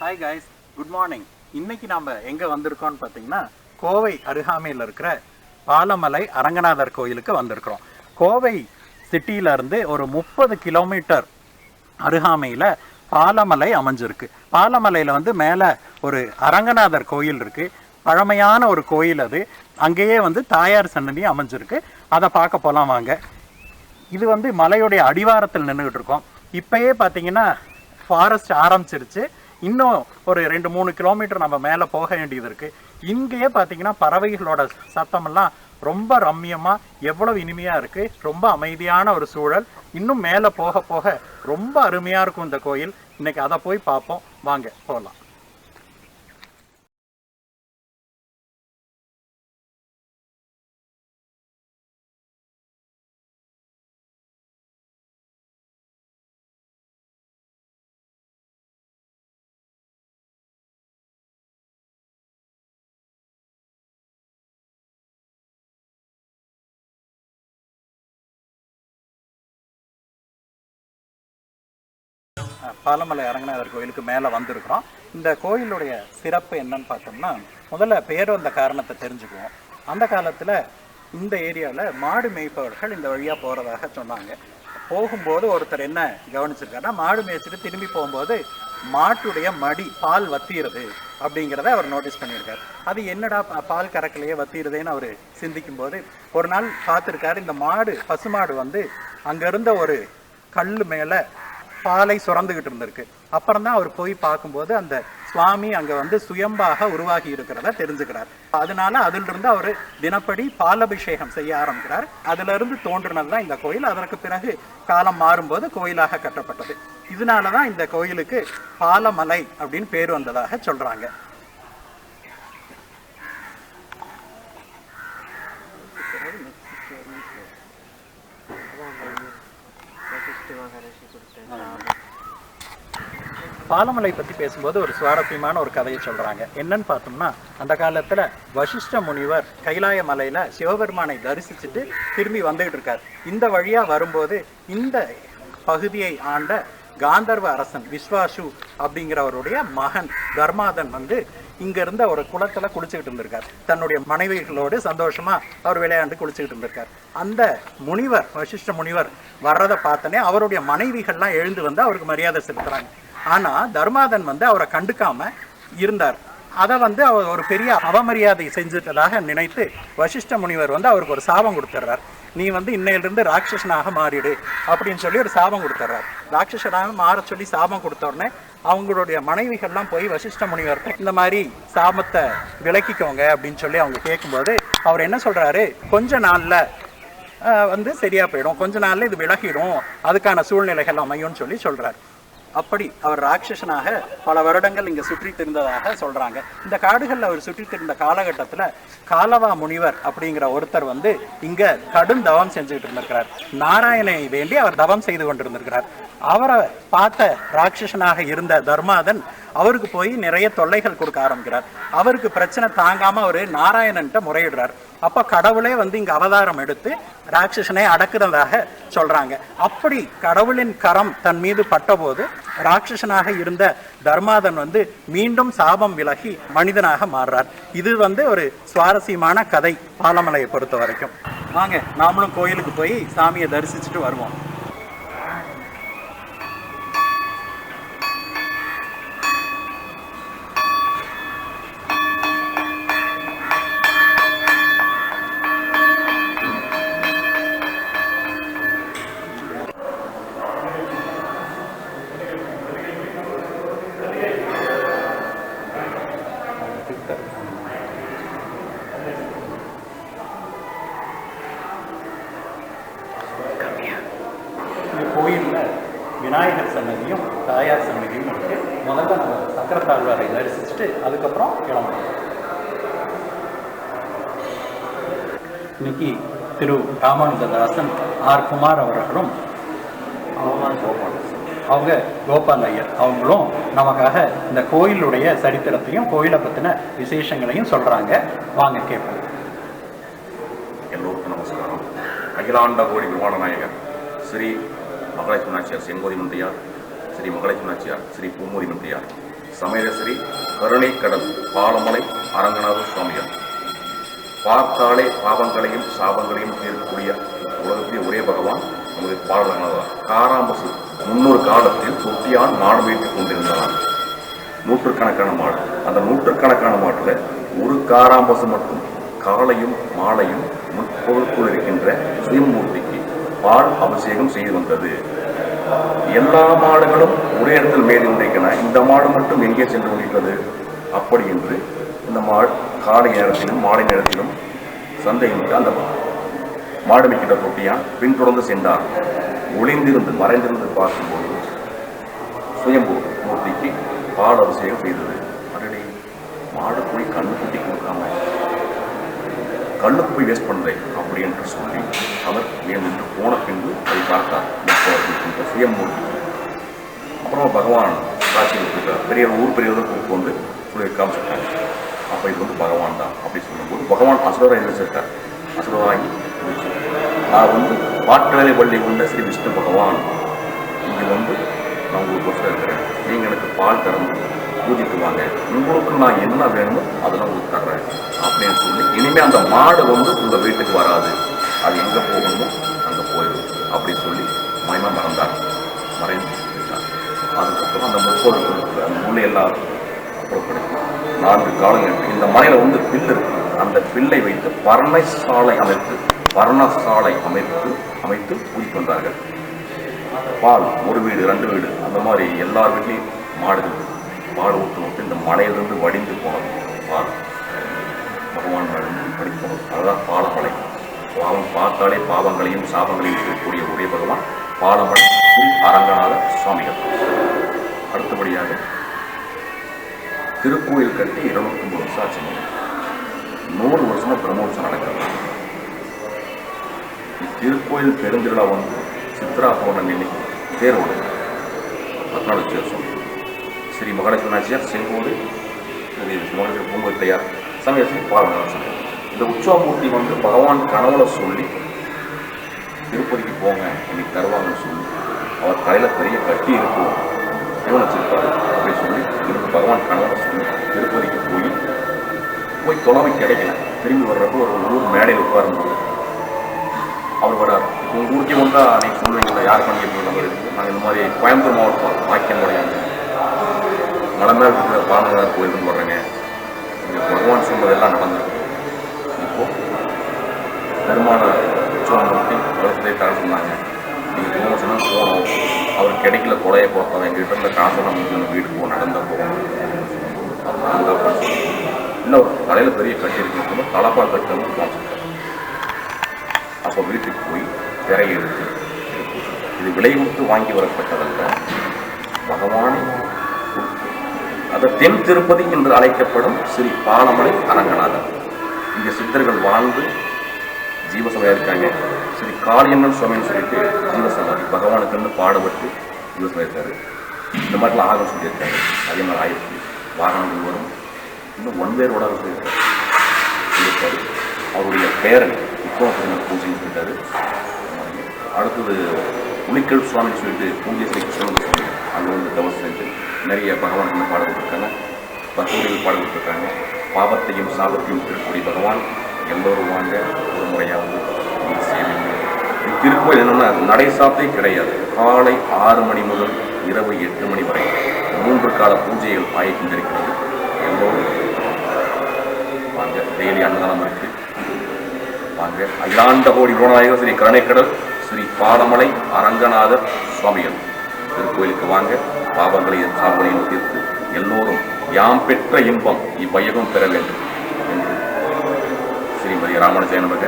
Hi guys good morning இன்னைக்கு நாம் எங்கே வந்திருக்கோம்னு பார்த்தீங்கன்னா கோவை அருகாமையில் இருக்கிற பாலமலை அரங்கநாதர் கோயிலுக்கு வந்திருக்கிறோம். கோவை சிட்டியிலேருந்து ஒரு முப்பது கிலோமீட்டர் அருகாமையில் பாலமலை அமைஞ்சிருக்கு. பாலமலையில் வந்து மேலே ஒரு அரங்கநாதர் கோயில் இருக்குது பழமையான ஒரு கோயில் அது. அங்கேயே வந்து தாயார் சன்னதி அமைஞ்சிருக்கு. அதை பார்க்க போகலாம் வாங்க. இது வந்து மலையுடைய அடிவாரத்தில் நின்றுக்கிட்டு இருக்கோம். இப்போயே பார்த்தீங்கன்னா ஃபாரஸ்ட் ஆரம்பிச்சிருச்சு. இன்னும் ஒரு ரெண்டு மூணு கிலோமீட்டர் நம்ம மேலே போக வேண்டியது இருக்குது இங்கேயே பார்த்தீங்கன்னா பறவைகளோட சத்தமெல்லாம் ரொம்ப ரம்மியமாக எவ்வளவு இனிமையாக இருக்குது ரொம்ப அமைதியான ஒரு சூழல். இன்னும் மேலே போக போக ரொம்ப அருமையாக இருக்கும் இந்த கோயில். இன்னைக்கு அதை போய் பார்ப்போம். வாங்க போகலாம் பாலமலை அரங்கநாதர் கோயிலுக்கு மேலே வந்திருக்கிறோம். இந்த கோயிலுடைய சிறப்பு என்னன்னு பார்த்தோம்னா முதல்ல பேர் வந்த காரணத்தை தெரிஞ்சுக்குவோம். அந்த காலத்தில் இந்த ஏரியாவில் மாடு மேய்ப்பவர்கள் இந்த வழியாக போகிறதாக சொன்னாங்க. போகும்போது ஒருத்தர் என்ன கவனிச்சிருக்காருன்னா மாடு மேய்ச்சிட்டு திரும்பி போகும்போது மாட்டுடைய மடி பால் வத்திடுது அப்படிங்கிறத அவர் நோட்டீஸ் பண்ணியிருக்காரு. அது என்னடா பா- பால் கறக்கலையே வத்திடுதேன்னு அவர் சிந்திக்கும் போது ஒரு நாள் பார்த்துருக்காரு இந்த மாடு பசுமாடு வந்து அங்கே இருந்த ஒரு கல் மேலே பாலை சுரந்துகிட்டு இருந்திருக்கு. அப்புறம் தான் அவர் போய் பார்க்கும்போது அந்த சுவாமி அங்க வந்து சுயம்பாக உருவாகி இருக்கிறத தெரிஞ்சுக்கிறார். அதனால அதிலிருந்து அவர் தினப்படி பாலபிஷேகம் செய்ய ஆரம்பிக்கிறார். அதுல இருந்து தோன்றினது தான் இந்த கோயில். அதற்கு பிறகு காலம் மாறும்போது கோயிலாக கட்டப்பட்டது. இதனால தான் இந்த கோயிலுக்கு பாலமலை அப்படின்னு பேர் வந்ததாக சொல்றாங்க. பாலமலை பத்தி பேசும்போது ஒரு சுவாரஸ்யமான ஒரு கதையை சொல்றாங்க. என்னன்னு பார்த்தோம்னா அந்த காலத்துல வசிஷ்ட முனிவர் கைலாய மலையில சிவபெருமானை தரிசிச்சுட்டு திரும்பி வந்துகிட்டு இருக்கார். இந்த வழியா வரும்போது இந்த பகுதியை ஆண்ட காந்தர்வ அரசன் விஸ்வாசு அப்படிங்கிறவருடைய மகன் தர்மாதன் வந்து இங்க இருந்து அவர் குளத்துல குளிச்சுக்கிட்டு இருந்திருக்கார். தன்னுடைய மனைவிகளோடு சந்தோஷமா அவர் விளையாண்டு குளிச்சுக்கிட்டு இருந்திருக்கார். அந்த முனிவர் வசிஷ்ட முனிவர் வர்றதை பார்த்தனே அவருடைய மனைவிகள்லாம் எழுந்து வந்து அவருக்கு மரியாதை செலுத்துறாங்க. ஆனா தர்மாதன் வந்து அவரை கண்டுக்காம இருந்தார். அதை வந்து அவர் ஒரு பெரிய அவமரியாதை செஞ்சுட்டதாக நினைத்து வசிஷ்ட முனிவர் வந்து அவருக்கு ஒரு சாபம் கொடுத்துட்றார் நீ வந்து இன்னையிலிருந்து ராட்சசனாக மாறிடு அப்படின்னு சொல்லி ஒரு சாபம் கொடுத்துட்றார் ராட்சசனாக மாற சொல்லி சாபம் கொடுத்த உடனே அவங்களுடைய மனைவிகள்லாம் போய் வசிஷ்ட முனிவர்கிட்ட இந்த மாதிரி சாபத்தை விலக்கிக்கோங்க அப்படின்னு சொல்லி அவங்க கேட்கும்போது அவர் என்ன சொல்றாரு? கொஞ்ச நாள்ல ஆஹ், வந்து சரியா போயிடும். கொஞ்ச நாள்ல இது விலகிடும். அதுக்கான சூழ்நிலைகள் அமையும்னு சொல்லி சொல்றாரு. அப்படி அவர் ராட்சசனாக பல வருடங்கள் இங்க சுற்றி திரிந்ததாக சொல்றாங்க. இந்த காடுகள்ல அவர் சுற்றி திரிந்த காலகட்டத்துல காலவா முனிவர் அப்படிங்கிற ஒருத்தர் வந்து இங்க கடும் தவம் செஞ்சுக்கிட்டு இருந்திருக்கிறார். நாராயணனை வேண்டி அவர் தவம் செய்து கொண்டிருந்திருக்கிறார். அவரை பார்த்த ராட்சசனாக இருந்த தர்மாதன் அவருக்கு போய் நிறைய தொல்லைகள் கொடுக்க ஆரம்பிக்கிறார். அவருக்கு பிரச்சனை தாங்காம அவர் நாராயணன்ட்ட முறையிடுறார். அப்போ கடவுளே வந்து இங்கே அவதாரம் எடுத்து ராட்சசனை அடக்குறதாக சொல்கிறாங்க அப்படி கடவுளின் கரம் தன் மீது பட்டபோது ராட்சசனாக இருந்த தர்மாதன் வந்து மீண்டும் சாபம் விலகி மனிதனாக மாறுறார். இது வந்து ஒரு சுவாரஸ்யமான கதை பாலமலையை பொறுத்த வரைக்கும் வாங்க நாமளும் கோயிலுக்கு போய் சாமியை தரிசிச்சுட்டு வருவோம். விநாயகர் சன்னதியும் தாயார் சன்னதியும் இருக்கு முதல்ல நம்ம சக்கரத்தாழ்வாரை தரிசிச்சுட்டு அதுக்கப்புறம் கிளம்பணும் இன்னைக்கு திரு ராமானுஜதாசன் ஆர் குமார் அவர்களும் அவங்க கோபால் ஐயர். அவங்களும் நமக்காக இந்த கோயிலுடைய சரித்திரத்தையும் கோயிலை பற்றின விசேஷங்களையும் சொல்றாங்க. வாங்க கேட்போம் எல்லோருக்கும் நமஸ்காரம். அகிலாண்ட கோடி பிரமாண நாயகர் ஸ்ரீ மகளேஸ்வர நாச்சியார் செங்கோதி மந்திரியார் ஸ்ரீ மகளேஸ்வர நாச்சியார் ஸ்ரீ பூமோதி மந்திரியார் சமயஸ்ரீ கருணை கடல் பாலமலை அரங்கநாத சுவாமியார். பார்த்தாலே பாவங்களையும் சாபங்களையும் தீர்க்கக்கூடிய உலகத்திலே ஒரே பகவான் நமது பாலரங்கநாதர். காராம்பசு முன்னொரு காலத்தில் தொட்டியான் மாடு வைத்துக் கொண்டிருந்தான். நூற்றுக்கணக்கான மாடு. அந்த நூற்றுக்கணக்கான மாட்டுல ஒரு காராம்பசு மட்டும் காலையும் மாலையும் முற்பொருளுக்குள் இருக்கின்ற சுயமூர்த்தி பால் அபிஷேகம் செய்து வந்தது எல்லா மாடுகளும் ஒரே இடத்தில் மேய்ந்து கொண்டிருக்கின்றன இந்த மாடு மட்டும் எங்கே சென்று கொண்டிருக்கிறது அப்படி என்று இந்த மாடு காலை நேரத்திலும் மாலை நேரத்திலும் சந்தையிட்டு அந்த மாடு வைக்கின்ற தொட்டியான் பின்தொடர்ந்து சென்றார் ஒளிந்திருந்து மறைந்திருந்து பார்க்கும்போது சுயம்பு மூர்த்திக்கு பால் அபிஷேகம் செய்தது. அடடே மாடு போய் கண்ணு குட்டி கொடுக்காம. கண்ணுக்கு போய் வேஸ்ட் பண்ணுறேன் அப்படி என்று சொல்லி அவர் நின்று போன பின்பு அதை பார்த்தார். முப்பது சுயமூர்த்தி அப்புறம் பகவான் காட்சி கொடுத்துருக்கார் பெரிய ஊர் பெரியவர் கூப்பிட்டு வந்து சொல்லி காமிச்சிருக்காங்க அப்போ இது வந்து பகவான் தான் அப்படி சொல்லும்போது பகவான் அசுரராக எழுதிச்சிருக்கார் அசுரராகி நான் வந்து பாட்டவேலை பள்ளி கொண்ட ஸ்ரீ விஷ்ணு பகவான். இங்கே வந்து நான் உங்களுக்கு இருக்கிறேன் நீங்கள் எனக்கு பால் திறந்து பூஜித்துவாங்க உங்களுக்கு நான் என்ன வேணுமோ அதெல்லாம் உங்களுக்கு தர்றேன் அப்படின்னு சொல்லி இனிமேல் அந்த மாடு வந்து உங்கள் வீட்டுக்கு வராது. அது எங்கே போகணுமோ அங்கே போயிடும். அப்படின்னு சொல்லி மயமா மறந்தார். மறைந்து அதுக்கப்புறம் அந்த முப்பது அந்த முள்ளை எல்லாம் அப்புறப்படுத்தி நான்கு காலங்கள் இந்த மலையில் வந்து பில் இருக்கு. அந்த பில்லை வைத்து பர்ணசாலை அமைத்து பர்ணசாலை அமைத்து அமைத்து பூஜித்து வந்தார்கள் பால் ஒரு வீடு ரெண்டு வீடு அந்த மாதிரி எல்லார் வீட்லேயும் மாடுகள். மாடு ஊற்று ஊற்று இந்த மலையிலிருந்து வடிந்து போனது. பகவான் வடிந்து அதுதான் பாலமலை பாவம் பார்த்தாலே பாவங்களையும் சாபங்களையும் இருக்கக்கூடிய ஒரே பகவான் பாலமலை அரங்கநாத சுவாமிகள். அடுத்தபடியாக திருக்கோயில் கட்டி இருநூத்தி ஒன்பது வருஷம் ஆச்சு. நூறு வருஷமா பிரம்மோற்சவம் நடக்கிறது. திருக்கோயில் பெருந்திருவிழா வந்து சித்ரா பௌர்ணமி அன்னைக்கு தேர் ஓடுது. பதினாலு ஸ்ரீ மகாலட்சுமி நாச்சியார் செங்கோடு ஸ்ரீ தயார் பூங்கொத்தையார் சமயஸ்ரீ பாலநாதன் இந்த உற்சவமூர்த்தி வந்து பகவான் கனவுல சொல்லி திருப்பதிக்கு போங்க இன்னைக்கு தருவாங்கன்னு சொல்லி அவர் தலையில் பெரிய கட்டி இருக்கும் இவன் வச்சிருப்பாரு அப்படின்னு சொல்லி இவருக்கு பகவான் கனவுல சொல்லி திருப்பதிக்கு போய் போய் தொலைவை கிடைக்கல. திரும்பி வர்றப்போ ஒரு ஊர் மேடையில் உட்காரும்போது அவர் வரார் இப்போ உங்கள் ஊருக்கு வந்தால் நீங்கள் சொல்லுவீங்களா? யார் பண்ணி எப்படி நாங்கள் இந்த மாதிரி கோயம்புத்தூர் மாவட்டம் வாக்கியம் கிடையாது மலை மேல் இருக்கிற பாலநாதர் இங்கே பகவான் சொன்னதெல்லாம் நடந்திருக்கு. இப்போ பெருமான உற்சவமூர்த்தி உலகத்திலே தர சொன்னாங்க. நீங்கள் போக சொன்னால் போகணும். அவர் கிடைக்கல கொலையை போட்டோம் எங்ககிட்ட இருந்த காசை நம்ம வீடு போக நடந்த போகணும். இல்லை தலையில் பெரிய கட்டி இருக்கு. தலப்பா கட்டணும் அப்போ வீட்டுக்கு போய் திரை எடுத்து இது விலை கொடுத்து வாங்கி வரப்பட்டதல்ல. பகவானை அது தென் திருப்பதி என்று அழைக்கப்படும் ஸ்ரீ பாலமலை அரங்கநாதர். இங்கே சித்தர்கள் வாழ்ந்து ஜீவசமையா இருக்காங்க. ஸ்ரீ காளியம்மன் சுவாமின்னு சொல்லிட்டு ஜீவசமாதி பகவானுக்குன்னு பாடுபட்டு ஜீவசமா இருக்காரு. இந்த மாதிரிலாம் ஆகம் சொல்லியிருக்காரு. அதே மாதிரி ஆயிரத்தி வாகனங்கள் வரும் இன்னும் ஒன் பேர் ரோடாக சொல்லியிருக்காரு. அவருடைய பேரன் இப்போ பூஜை இருக்காரு அடுத்தது உளிக்கல் சுவாமின்னு சொல்லிட்டு பூஜை ஸ்ரீ கிருஷ்ணன் அங்கே வந்து நிறைய பகவான் பாடம் கொடுத்துருக்காங்க பக்தர்கள் பாடம் கொடுத்துருக்காங்க பாவத்தையும் சாபத்தையும் திருக்கூடிய பகவான் எல்லோரும் வாங்க ஒரு முறையாவது வந்து சேவிங்க. திருக்கோயில் என்னென்னா நடைசாத்தே கிடையாது. காலை ஆறு மணி முதல் இரவு எட்டு மணி வரை மூன்று கால பூஜைகள் ஆகிக் கொண்டிருக்கிறது. எல்லோரும் வாங்க. டெய்லி அன்னதானம் இருக்கு. வாங்க. அகிலாண்ட கோடி குணநாயகர் ஸ்ரீ கருணைக்கடல் ஸ்ரீ பாலமலை அரங்கநாதர் சுவாமிகள். திருக்கோயிலுக்கு வாங்க. பாவங்களையும் சார்பனையும் தீர்த்து எல்லோரும் யாம் பெற்ற இன்பம் இவ்வையகம் பெற வேண்டும் என்று ஸ்ரீமதி ராமானுஜய நமக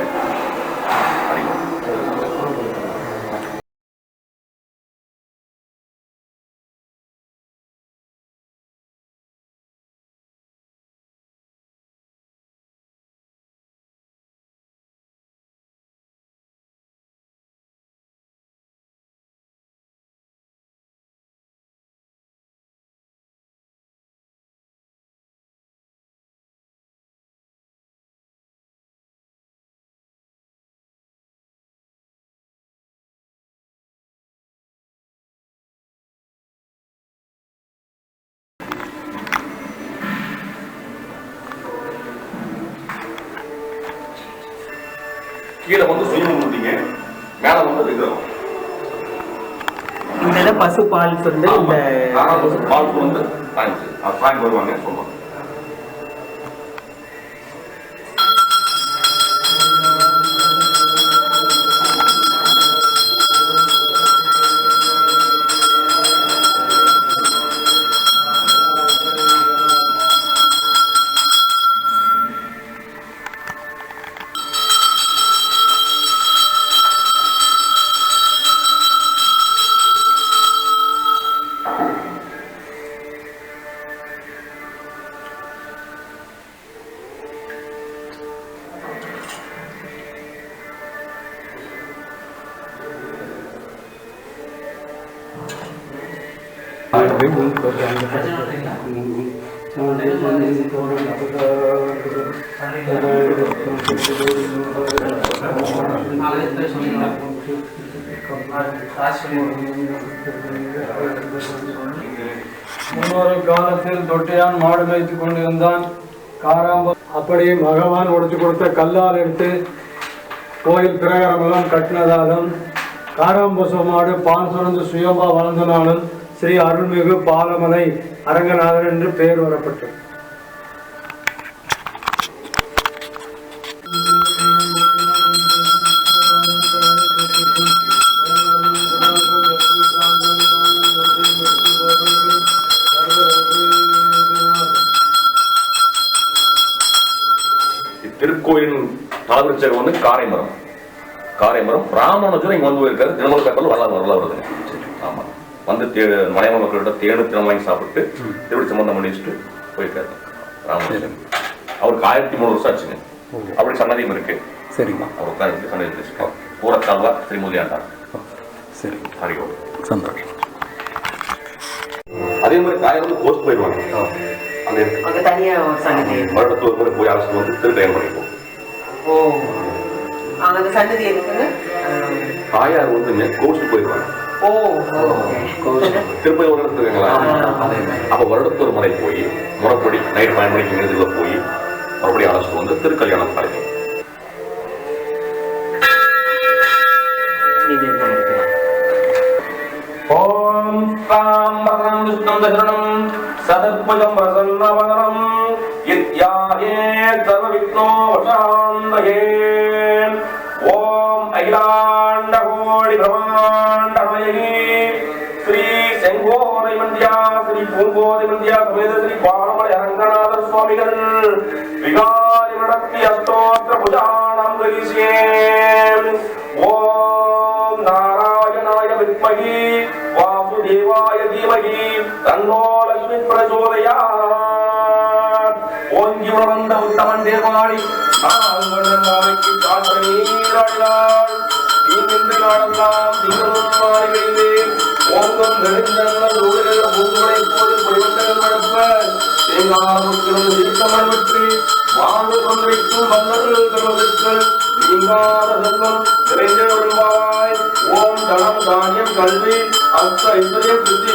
கீழே வந்து சுயமூர்த்திங்க மேல வந்து விக்கிரகம். பசு பால் வந்து இந்த பால் வந்து சாயங்கு சாயங்கு வருவாங்க சொல்லுவாங்க. முன்னொரு காலத்தில் தொட்டையான் மாடு மேய்த்து கொண்டிருந்தான். காராம்ப அப்படி பகவான் உடைச்சு கொடுத்த கல்லால் எடுத்து கோயில் பிரகாரமெல்லாம் கட்டினதாலும் காராம்பச மாடு பால் சுரந்து சுயம்பா வளர்ந்தனாலும் ஸ்ரீ அருள்மிகு பாலமலை அரங்கநாதர் என்று பெயர் வரப்பட்டது. திருக்கோயிலின் தலைவிருச்சகம் வந்து காரைமரம். காரைமரம் ராமானுஜர் இங்க வந்து போயிருக்காரு. தினமலை பேப்பர்ல வரலாறு வரலாறு வருதுங்க ஆமா. வந்து தே மலையாள மக்கள்கிட்ட தேனு தினம் வாங்கி சாப்பிட்டு திருவிழி சம்பந்தம் பண்ணி வச்சுட்டு போயிருக்காரு. ராமானுஜர் அவருக்கு ஆயிரத்தி மூணு வருஷம் ஆச்சுங்க. அப்படி சன்னதியும் இருக்கு. சரிம்மா. அவர் உட்கார்ந்து சன்னதி வச்சிருக்காரு பூரத்தாழ்வா ஸ்ரீமதி ஆண்டார் சரி. ஹரிகோ சந்தோஷம். அதே மாதிரி காயம் வந்து கோஸ்ட் போயிடுவாங்க அந்த இடத்துக்கு அங்க தனியா ஒரு சன்னதி வருடத்துக்கு ஒரு போய் அரசு வந்து திருக்கயம் பண்ணிப்போம். ஓ. அந்த சன்னதி இருக்குங்க தாயார் வந்து கோஸ்ட் போயிடுவாங்க ஓ திருப்பதி அப்ப வருடத்து ஒரு முறை போய் முறைப்படி நைட் பன்னெண்டு மணிக்கு இங்கிருந்து போய் மறுபடியும் அழைச்சிட்டு வந்து திருக்கல்யாணம் இருக்கலாம் ஓம் காம் பரம் விஷ்ணம் தசரணம் சதத்புஜம் பிரசன்னவதனம் இத்யாயே சர்வ விக்னோ வசாந்தயே ஓம் அகிலாண்ட கோடி பிரமாண்டமயி ஸ்ரீ செங்கோதை மந்தியா ஸ்ரீ பூங்கோதை மந்தியா சமேத ஸ்ரீ பாலமலை அரங்கநாத சுவாமிகள். விகாரி நடத்தி அஸ்தோத்திர புஜானம் கிரகிஷேன் ஓம் நாராயணாய வித்மகி வாசுதேவாய தீமகி தன்னோ லட்சுமி பிரச்சோதயாத் ஓங்கி உணர்ந்த உத்தமன் தேவாடி நாங்கள் மாலைக்கு காற்றை நீராடினாள். தீங்கின்றி நாடெல்லாம் திங்களும் மாறிகளிலே ஓங்கம் நெடுஞ்சங்கள் ஊழல பூங்குடை போது பொடிவண்டங்கள் மழப்ப தேங்காமுக்கிறது சீர்த்தமன் வெற்றி வாழ்வு கொன்றைக்கும் மன்னர்கள் கருவதற்கள் நீங்காத செல்வம் நிறைந்த வருவாய் ஓம் தனம் தானியம் கல்வி அஸ்த ஐஸ்வர்யம் சித்தி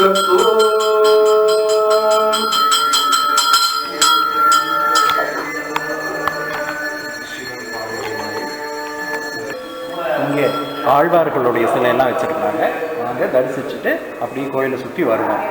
ஆழ்வார்களுடைய சிலையெல்லாம் வச்சுருக்காங்க நாங்கள் தரிசிச்சுட்டு அப்படியே கோயிலை சுற்றி வருவோம்.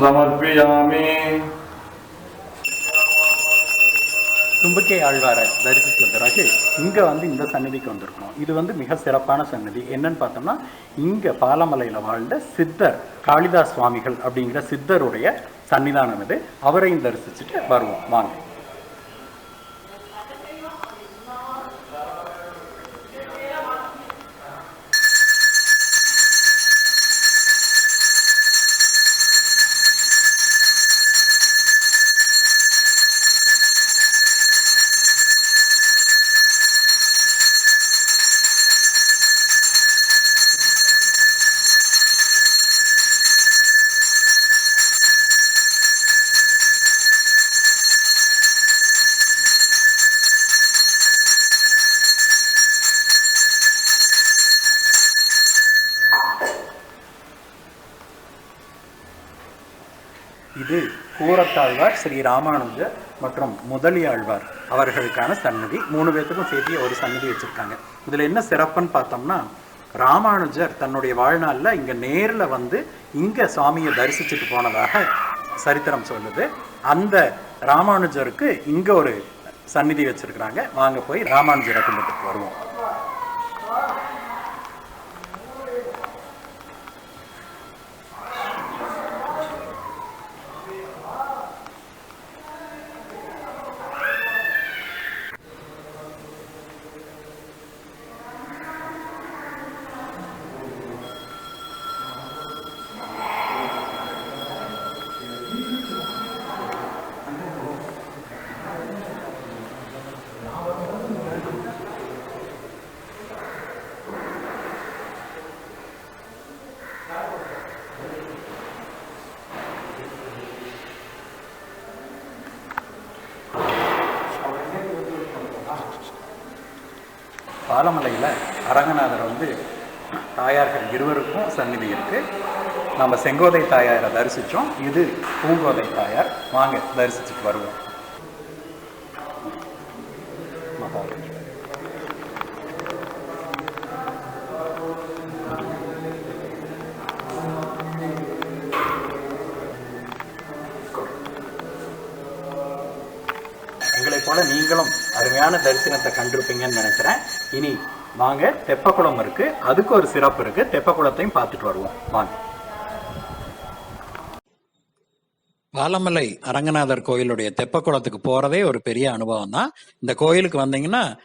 சமர்ப்பியாமி தும்பிக்கை ஆழ்வாரை தரிசித்த பிறகு இங்கே வந்து இந்த சன்னதிக்கு வந்திருக்கணும் இது வந்து மிக சிறப்பான சன்னதி என்னன்னு பார்த்தோம்னா இங்கே பாலமலையில் வாழ்ந்த சித்தர் காளிதாஸ் சுவாமிகள் அப்படிங்கிற சித்தருடைய சன்னிதானம் இது அவரையும் தரிசிச்சுட்டு வருவோம் வாங்க இது ஆழ்வார் ஸ்ரீ ராமானுஜர் மற்றும் முதலி ஆழ்வார் அவர்களுக்கான சன்னதி மூணு பேர்த்துக்கும் சேர்த்து ஒரு சன்னதி வச்சிருக்காங்க. இதில் என்ன சிறப்புன்னு பார்த்தோம்னா ராமானுஜர் தன்னுடைய வாழ்நாளில் இங்க நேரில் வந்து இங்க சுவாமியை தரிசிச்சுட்டு போனதாக சரித்திரம் சொல்லுது. அந்த ராமானுஜருக்கு இங்க ஒரு சந்நிதி வச்சிருக்கிறாங்க. வாங்க போய் ராமானுஜரை கும்பிட்டு வருவோம். பாலமலையில் அரங்கநாதர் வந்து தாயார்கள் இருவருக்கும் சந்நிதி இருக்கு. நம்ம செங்கோதை தாயாரை தரிசித்தோம் இது பூங்கோதை தாயார். வாங்க தரிசிச்சுட்டு வருவோம். அருமையான தரிசனத்தை கண்டிருப்பீங்கன்னு நினைக்கிறேன். இனி வாங்க தெப்பக்குளம் இருக்கு. அதுக்கு ஒரு சிறப்பு இருக்கு. தெப்பக்குளத்தையும் பார்த்துட்டு வருவோம். வாங்க. பாலமலை அரங்கநாதர் கோயிலுடைய தெப்பக்குளத்துக்கு போறதே ஒரு பெரிய அனுபவம் தான். இந்த கோயிலுக்கு வந்தீங்கன்னா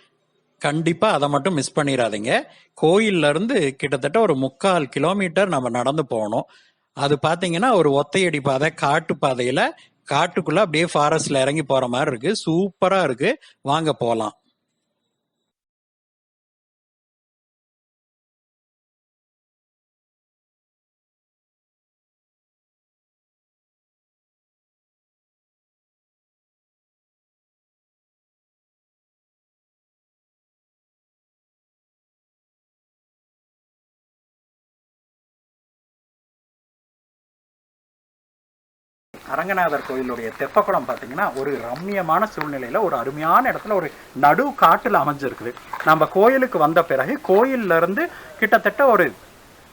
கண்டிப்பா அதை மட்டும் மிஸ் பண்ணிடாதீங்க. கோயில்ல இருந்து கிட்டத்தட்ட ஒரு முக்கால் கிலோமீட்டர் நம்ம நடந்து போகணும். அது பாத்தீங்கன்னா ஒரு ஒத்தையடி பாதை காட்டு பாதையில காட்டுக்குள்ள அப்படியே ஃபாரஸ்ட்ல இறங்கி போற மாதிரி இருக்கு. சூப்பரா இருக்கு. வாங்க போலாம். அரங்கநாதர் கோயிலுடைய தெப்பக்குளம் பார்த்தீங்கன்னா ஒரு ரம்மியமான சூழ்நிலையில் ஒரு அருமையான இடத்துல ஒரு நடு காட்டில் அமைஞ்சிருக்குது. நம்ம கோயிலுக்கு வந்த பிறகு கோயில்ல இருந்து கிட்டத்தட்ட ஒரு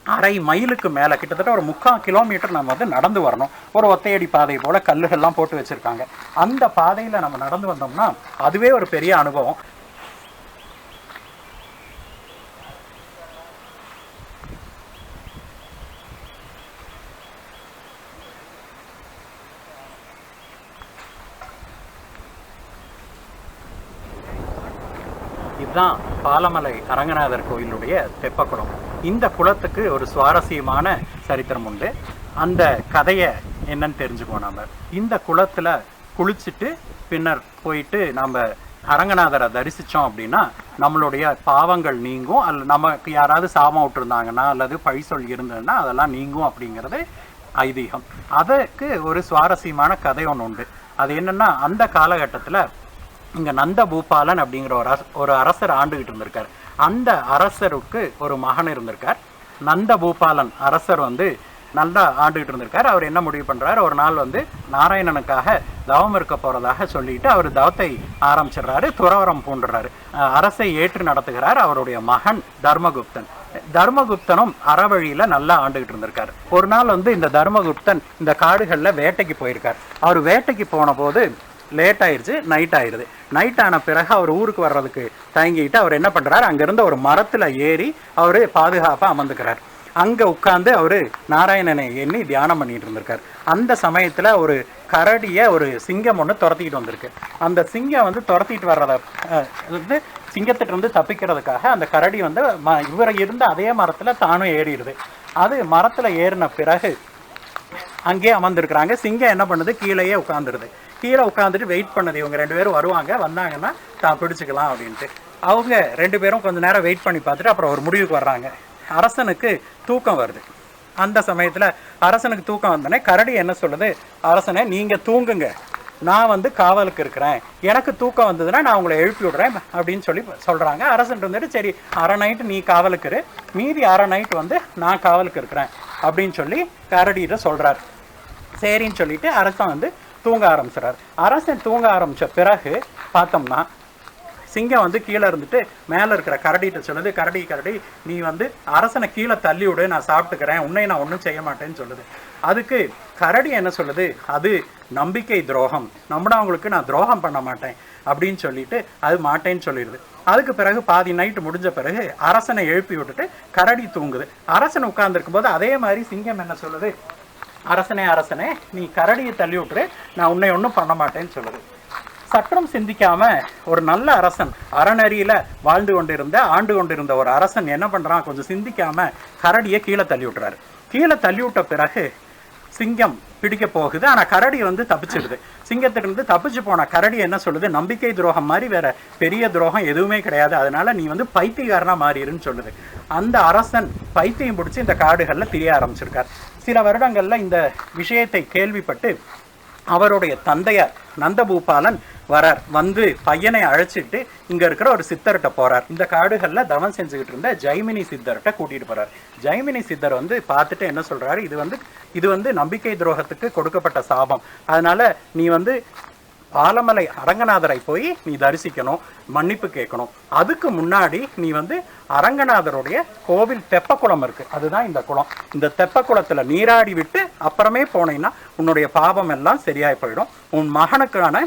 அரை மைலுக்கு மேலே கிட்டத்தட்ட ஒரு முக்கால் கிலோமீட்டர் நம்ம வந்து நடந்து வரணும். ஒரு ஒத்தையடி பாதை போல் கல்லுகள்லாம் போட்டு வச்சுருக்காங்க. அந்த பாதையில் நம்ம நடந்து வந்தோம்னா அதுவே ஒரு பெரிய அனுபவம். இதுதான் பாலமலை அரங்கநாதர் கோயிலுடைய தெப்பக்குளம். இந்த குளத்துக்கு ஒரு சுவாரஸ்யமான சரித்திரம் உண்டு. அந்த கதையை என்னன்னு தெரிஞ்சுக்குவோம் நம்ம இந்த குளத்தில் குளிச்சுட்டு பின்னர் போயிட்டு நம்ம அரங்கநாதரை தரிசித்தோம் அப்படின்னா நம்மளுடைய பாவங்கள் நீங்கும். அல்ல நமக்கு யாராவது சாபம் விட்டுருந்தாங்கன்னா அல்லது பழி சொல் இருந்ததுன்னா அதெல்லாம் நீங்கும் அப்படிங்கிறது ஐதீகம். அதுக்கு ஒரு சுவாரஸ்யமான கதை ஒன்று உண்டு. அது என்னென்னா அந்த காலகட்டத்தில் இங்கே நந்த பூபாலன் அப்படிங்கிற ஒரு ஒரு அரசர் ஆண்டுகிட்டு இருந்திருக்கார். அந்த அரசருக்கு ஒரு மகன் இருந்திருக்கார். நந்த பூபாலன் அரசர் வந்து நல்லா ஆண்டுகிட்டு இருந்திருக்கார். அவர் என்ன முடிவு பண்ணுறாரு ஒரு நாள் வந்து நாராயணனுக்காக தவம் இருக்க போகிறதாக சொல்லிட்டு அவர் தவத்தை ஆரம்பிச்சிடுறாரு துறவரம் பூண்டுறாரு. அரசை ஏற்று நடத்துகிறார் அவருடைய மகன் தர்மகுப்தன். தர்மகுப்தனும் அறவழியில் நல்லா ஆண்டுகிட்டு இருந்திருக்கார். ஒரு நாள் வந்து இந்த தர்மகுப்தன் இந்த காடுகளில் வேட்டைக்கு போயிருக்கார். அவர் வேட்டைக்கு போன போது லேட் ஆயிடுச்சு நைட் ஆயிடுது நைட் ஆன பிறகு அவர் ஊருக்கு வர்றதுக்கு தயங்கிட்டு அவர் என்ன பண்ணுறாரு அங்கேருந்து ஒரு மரத்தில் ஏறி அவர் பாதுகாப்பாக அமர்ந்துக்கிறார். அங்கே உட்காந்து அவர் நாராயணனை எண்ணி தியானம் பண்ணிட்டு இருந்திருக்கார். அந்த சமயத்தில் ஒரு கரடியை ஒரு சிங்கம் ஒன்று துரத்திக்கிட்டு வந்திருக்கு. அந்த சிங்கம் வந்து துரத்திட்டு வர்றத வந்து சிங்கத்திட்ட இருந்து தப்பிக்கிறதுக்காக அந்த கரடி வந்து ம இவரை இருந்த அதே மரத்தில் தானும் ஏறிடுது. அது மரத்தில் ஏறின பிறகு அங்கேயே அமர்ந்துருக்குறாங்க. சிங்கம் என்ன பண்ணுது? கீழேயே உட்காந்துருது கீழே உட்காந்துட்டு வெயிட் பண்ணுது. இவங்க ரெண்டு பேரும் வருவாங்க. வந்தாங்கன்னா தான் பிடிச்சிக்கலாம் அப்படின்ட்டு. அவங்க ரெண்டு பேரும் கொஞ்ச நேரம் வெயிட் பண்ணி பார்த்துட்டு அப்புறம் ஒரு முடிவுக்கு வர்றாங்க. அரசனுக்கு தூக்கம் வருது. அந்த சமயத்தில் அரசனுக்கு தூக்கம் வந்தோடனே கரடி என்ன சொல்லுது? அரசனை நீங்கள் தூங்குங்க. நான் வந்து காவலுக்கு இருக்கிறேன். எனக்கு தூக்கம் வந்ததுன்னா நான் உங்களை எழுப்பி விடுறேன் அப்படின்னு சொல்லி சொல்கிறாங்க அரசன் வந்துட்டு சரி அரை நைட்டு நீ காவலுக்கு இரு. மீதி அரை நைட்டு வந்து நான் காவலுக்கு இருக்கிறேன் அப்படின்னு சொல்லி கரடிகிட்ட சொல்கிறார் சரின்னு சொல்லிட்டு அரசன் வந்து தூங்க ஆரம்பிச்சிடறாரு. அரசன் தூங்க ஆரம்பிச்ச பிறகு பார்த்தோம்னா சிங்கம் வந்து கீழே இருந்துட்டு மேலே இருக்கிற கரடிகிட்ட சொல்லுது கரடி கரடி நீ வந்து அரசனை கீழே தள்ளி விடு நான் சாப்பிட்டுக்கிறேன் உன்னை நான் ஒன்றும் செய்ய மாட்டேன்னு சொல்லுது. அதுக்கு கரடி என்ன சொல்லுது அது நம்பிக்கை துரோகம். நம்பினவங்களுக்கு நான் துரோகம் பண்ண மாட்டேன். அப்படின்னு சொல்லிட்டு அது மாட்டேன்னு சொல்லிடுது. அதுக்கு பிறகு பாதி நைட்டு முடிஞ்ச பிறகு அரசனை எழுப்பி விட்டுட்டு கரடி தூங்குது. அரசன் உட்கார்ந்துருக்கும் போது அதே மாதிரி சிங்கம் என்ன சொல்லுது அரசனே அரசனே நீ கரடியை தள்ளி விட்டுரு. நான் உன்னை ஒன்றும் பண்ண மாட்டேன்னு சொல்லுது. சற்றம் சிந்திக்காம ஒரு நல்ல அரசன் அறநெறியில வாழ்ந்து கொண்டிருந்த ஆண்டு கொண்டிருந்த ஒரு அரசன் என்ன பண்றான்? கொஞ்சம் சிந்திக்காம கரடியை கீழே தள்ளி விட்டுறாரு. கீழே தள்ளி விட்ட பிறகு சிங்கம் பிடிக்க போகுது. ஆனா கரடி வந்து தப்பிச்சிடுது. சிங்கத்திலிருந்து இருந்து தப்பிச்சு போன கரடி என்ன சொல்லுது? நம்பிக்கை துரோகம் மாதிரி வேற பெரிய துரோகம் எதுவுமே கிடையாது. அதனால நீ வந்து பைத்தியக்காரனா மாறிடுன்னு சொல்லுது. அந்த அரசன் பைத்தியம் பிடிச்சி இந்த காடுகள்ல திரிய ஆரம்பிச்சிருக்கார். சில வருடங்களில் இந்த விஷயத்தை கேள்விப்பட்டு அவருடைய தந்தையார் நந்தபூபாலன் வரார். வந்து பையனை அழைச்சிட்டு இங்கே இருக்கிற ஒரு சித்தர்கிட்ட போகிறார் இந்த காடுகளில் தவம் செஞ்சுக்கிட்டு இருந்த ஜைமினி சித்தர்கிட்ட கூட்டிகிட்டு போகிறார் ஜைமினி சித்தர் வந்து பார்த்துட்டு என்ன சொல்கிறாரு இது வந்து இது வந்து நம்பிக்கை துரோகத்துக்கு கொடுக்கப்பட்ட சாபம். அதனால் நீ வந்து ஆலமலை அரங்கநாதரை போய் நீ தரிசிக்கணும் மன்னிப்பு கேட்கணும். அதுக்கு முன்னாடி நீ வந்து அரங்கநாதருடைய கோவில் தெப்பக்குளம் இருக்கு. அதுதான் இந்த குளம். இந்த தெப்பக்குளத்தில் நீராடி விட்டு அப்புறமே போனீங்கன்னா உன்னுடைய பாவம் எல்லாம் சரியாய் போயிடும். உன் மகனுக்கான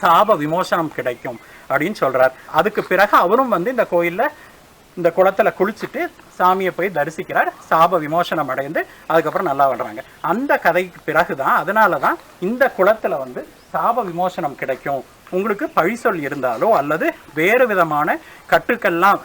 சாப விமோசனம் கிடைக்கும் அப்படின்னு சொல்றார். அதுக்கு பிறகு அவரும் வந்து இந்த கோயிலில் இந்த குளத்தில் குளிச்சுட்டு சாமியை போய் தரிசிக்கிறார். சாப விமோசனம் அடைந்து அதுக்கப்புறம் நல்லா வர்றாங்க. அந்த கதைக்கு பிறகுதான் அதனால தான் இந்த குளத்தில் வந்து சாப விமோசனம் கிடைக்கும். உங்களுக்கு பழிசொல் இருந்தாலோ அல்லது வேறு விதமான கட்டுக்கள்லாம்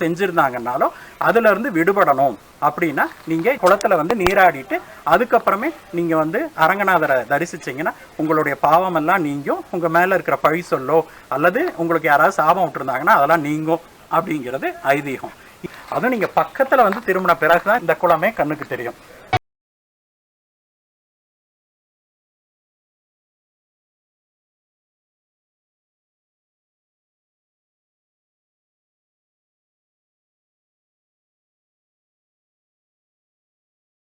செஞ்சிருந்தாங்கன்னாலோ அதுலேருந்து விடுபடணும். அப்படின்னா நீங்கள் குளத்தில் வந்து நீராடிட்டு அதுக்கப்புறமே நீங்கள் வந்து அரங்கநாதரை தரிசிச்சிங்கன்னா உங்களுடைய பாவமெல்லாம் நீங்கும். உங்கள் மேலே இருக்கிற பழி சொல்லோ அல்லது உங்களுக்கு யாராவது சாபம் விட்டுருந்தாங்கன்னா அதெல்லாம் நீங்கும் அப்படிங்கிறது ஐதீகம். அதுவும் நீங்க பக்கத்துல வந்து திரும்பின பிறகுதான் இந்த குளமே கண்ணுக்கு தெரியும்.